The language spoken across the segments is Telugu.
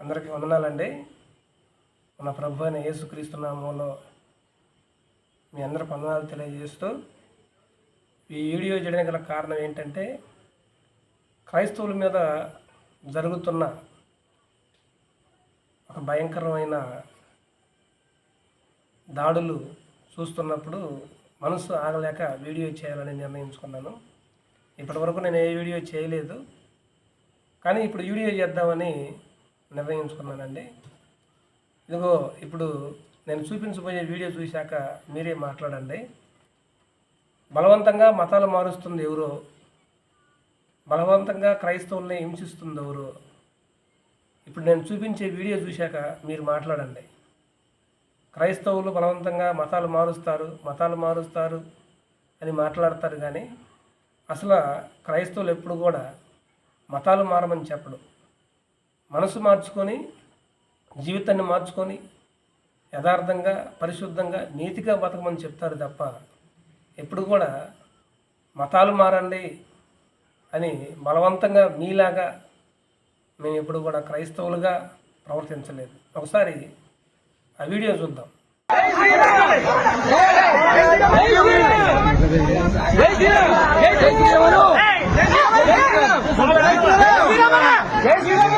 అందరికీ వందనాలండి. మన ప్రభు అయిన యేసుక్రీస్తు నామంలో మీ అందరి వందనాలు తెలియజేస్తూ ఈ వీడియో చేయడానికి గల కారణం ఏంటంటే క్రైస్తవుల మీద జరుగుతున్న ఒక భయంకరమైన దాడులు చూస్తున్నప్పుడు మనసు ఆగలేక వీడియో చేయాలని నిర్ణయించుకున్నాను. ఇప్పటివరకు నేను ఏ వీడియో చేయలేదు. కానీ ఇప్పుడు వీడియో చేద్దామని నిర్ణయించుకున్నానండి. ఇదిగో ఇప్పుడు నేను చూపించబోయే వీడియో చూశాక మీరే మాట్లాడండి. బలవంతంగా మతాలు మారుస్తుంది ఎవరో బలవంతంగా క్రైస్తవుల్ని హింసిస్తుంది ఎవరు. ఇప్పుడు నేను చూపించే వీడియో చూశాక మీరు మాట్లాడండి. క్రైస్తవులు బలవంతంగా మతాలు మారుస్తారు మతాలు మారుస్తారు అని మాట్లాడతారు కానీ అసలు క్రైస్తవులు ఎప్పుడు కూడా మతాలు మారమని చెప్పడం. మనసు మార్చుకొని జీవితాన్ని మార్చుకొని యథార్థంగా పరిశుద్ధంగా నీతిగా బతకమని చెప్తారు తప్ప ఎప్పుడు కూడా మతాలు మారండి అని బలవంతంగా మీలాగా మేము ఎప్పుడు కూడా క్రైస్తవులుగా ప్రవర్తించలేదు. ఒకసారి ఆ వీడియో చూద్దాం. జై శ్రీరామ్!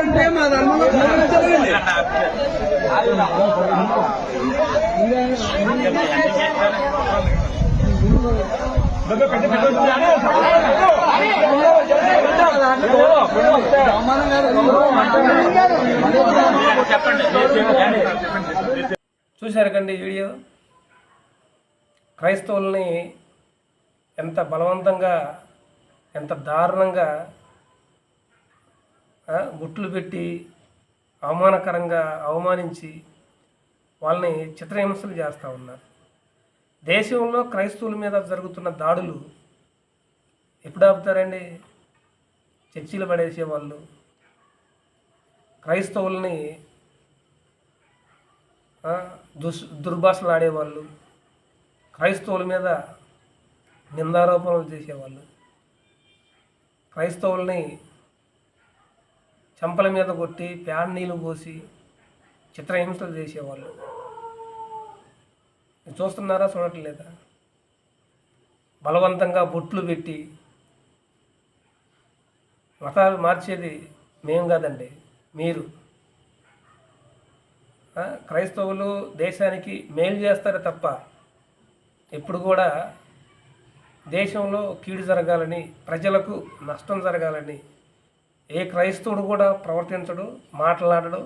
ఉంటే మా ధర్మంలో చూశారు కండి వీడియో. క్రైస్తవుల్ని ఎంత బలవంతంగా ఎంత దారుణంగా గుట్లు పెట్టి అవమానకరంగా అవమానించి వాళ్ళని చిత్రహింసలు చేస్తూ ఉన్నారు. దేశంలో క్రైస్తవుల మీద జరుగుతున్న దాడులు ఎప్పుడు ఆపుతారండి? చర్చిలు పడేసేవాళ్ళు క్రైస్తవుల్ని దుస్ దుర్భాషలు ఆడేవాళ్ళు. క్రైస్తవుల మీద నిందారోపణలు చేసేవాళ్ళు. క్రైస్తవుల్ని చెంపల మీద కొట్టి ప్యాన్ నీళ్ళు పోసి చిత్రహింసలు చేసేవాళ్ళు. చూస్తున్నారా చూడట్లేదా? బలవంతంగా బొట్లు పెట్టి మతాలు మార్చేది మేం కాదండి మీరు. క్రైస్తవులు దేశానికి మేలు చేస్తారు తప్ప ఎప్పుడు కూడా దేశంలో కీడు జరగాలని ప్రజలకు నష్టం జరగాలని ఏ క్రైస్తవుడు కూడా ప్రవర్తించడు మాట్లాడడు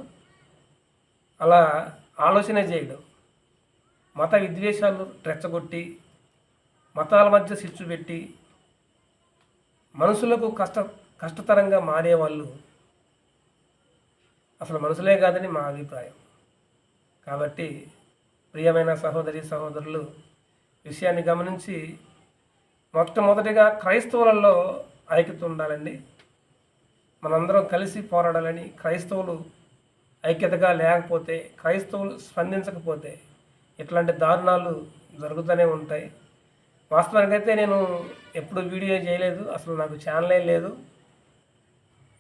అలా ఆలోచన చేయడు. మత విద్వేషాలు రెచ్చగొట్టి మతాల మధ్య చిచ్చు పెట్టి మనుషులకు కష్ట కష్టతరంగా మారేవాళ్ళు అసలు మనుషులే కాదని మా అభిప్రాయం. కాబట్టి ప్రియమైన సహోదరి సహోదరులు విషయాన్ని గమనించి మొట్టమొదటిగా క్రైస్తవులలో ఐక్యత ఉండాలండి. మనందరం కలిసి పోరాడాలని క్రైస్తవులు ఐక్యతగా లేకపోతే క్రైస్తవులు స్పందించకపోతే ఇట్లాంటి దారుణాలు జరుగుతూనే ఉంటాయి. వాస్తవానికైతే నేను ఎప్పుడు వీడియో చేయలేదు. అసలు నాకు ఛానలే లేదు.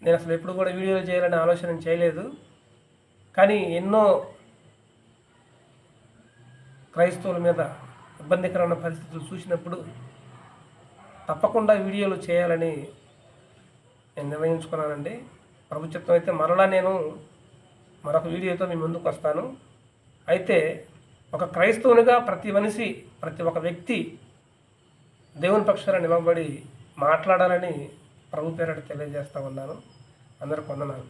నేను అసలు ఎప్పుడు కూడా వీడియోలు చేయాలని ఆలోచన చేయలేదు. కానీ ఎన్నో క్రైస్తవుల మీద ఇబ్బందికరమైన పరిస్థితులు చూసినప్పుడు తప్పకుండా వీడియోలు చేయాలని నేను నిర్ణయించుకున్నానండి ప్రభు చిత్తం అయితే మరలా నేను మరొక వీడియోతో మీ ముందుకు వస్తాను. అయితే ఒక క్రైస్తవునిగా ప్రతి మనిషి ప్రతి ఒక్క వ్యక్తి దేవుని పక్షాన నిలబడి మాట్లాడాలని ప్రభు పేరట తెలియజేస్తా ఉన్నాను. అందరూ పొందనాలు